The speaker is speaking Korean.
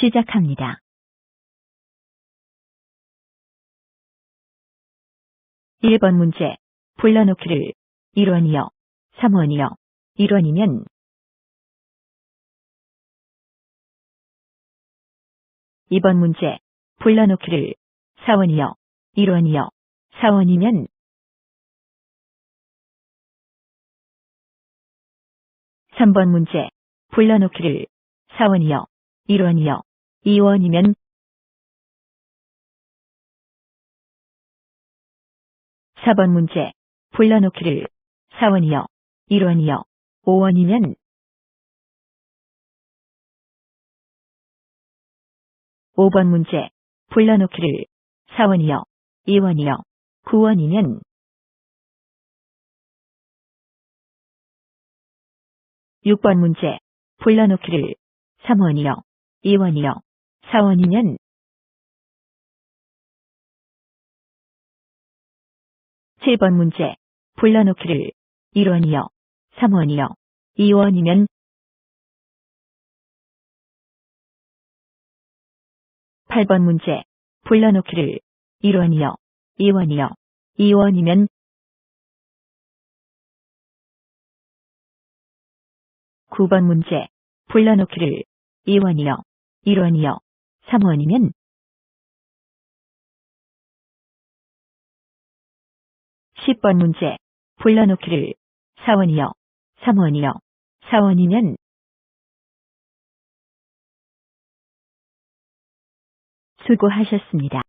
시작합니다. 1번 문제. 불러놓기를 1원이요, 3원이요, 1원이면 2번 문제. 불러놓기를 4원이요, 1원이요, 4원이면 3번 문제. 불러놓기를 4원이요, 1원이요, 2원이면 4번 문제. 불러놓기를 4원이요, 1원이요, 5원이면 5번 문제. 불러놓기를 4원이요, 2원이요, 9원이면 6번 문제. 불러놓기를 3원이요, 2원이요, 4원이면 7번 문제. 불러놓기를 1원이요, 3원이요, 2원이면 8번 문제. 불러놓기를 1원이요, 2원이요, 2원이면 9번 문제. 불러놓기를 2원이요, 1원이요, 3원이면 10번 문제. 불러놓기를 4원이요, 3원이요, 4원이면 수고하셨습니다.